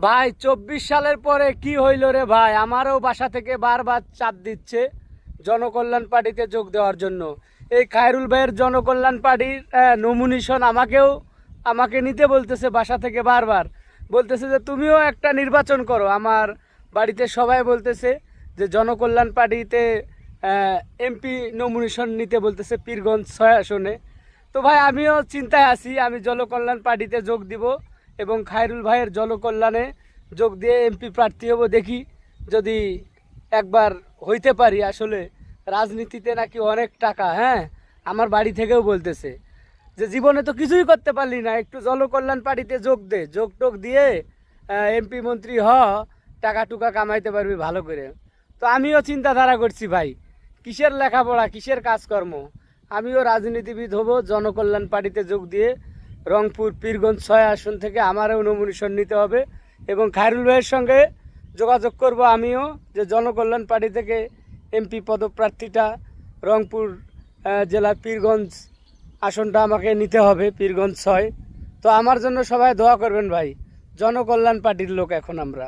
ভাই, চব্বিশ সালের পরে কি হইল রে ভাই? আমারও বাসা থেকে বারবার চাপ দিচ্ছে জনকল্যাণ পার্টিতে যোগ দেওয়ার জন্য। এই খায়রুল ভাইয়ের জনকল্যাণ পার্টির নমিনেশন আমাকেও, আমাকে নিতে বলতেছে বাসা থেকে বারবার। বলতেছে যে, তুমিও একটা নির্বাচন করো। আমার বাড়িতে সবাই বলতেছে যে, জনকল্যাণ পার্টিতে এমপি নমিনেশন নিতে বলতেছে পীরগঞ্জ ছয় আসনে। তো ভাই, আমিও চিন্তায় আছি, আমি জনকল্যাণ পার্টিতে যোগ দিব। এবং খায়রুল ভাইয়ের জনকল্যাণে যোগ দিয়ে এমপি প্রার্থী হব দেখি যদি একবার হইতে পারি। আসলে রাজনীতিতে নাকি অনেক টাকা হ্যাঁ? আমার বাড়ি থেকেও বলতেছে যে, জীবনে তো কিছুই করতে পারলি না। একটু জনকল্যাণ পার্টিতে যোগ দে। যোগ টোক দিয়ে এমপি মন্ত্রী হ, টাকা টুকা কামাইতে পারবি ভালো করে। তো আমিও চিন্তাধারা করছি ভাই, কিসের লেখাপড়া, কিসের কাজকর্ম? আমিও রাজনীতিবিদ হব, জনকল্যাণ পার্টিতে যোগ দিয়ে রংপুর, পীরগঞ্জ ছয় আসন থেকে আমারও নমিনেশন নিতে হবে এবং খায়রুল ভাইয়ের সঙ্গে যোগাযোগ করব আমিও যে জনকল্যাণ পার্টি থেকে এমপি পদপ্রার্থীটা রংপুর জেলার পীরগঞ্জ আসনটা আমাকে নিতে হবে, পীরগঞ্জ ছয়। তো আমার জন্য সবাই দোয়া করবেন ভাই। জনকল্যাণ পার্টির লোক এখন আমরা।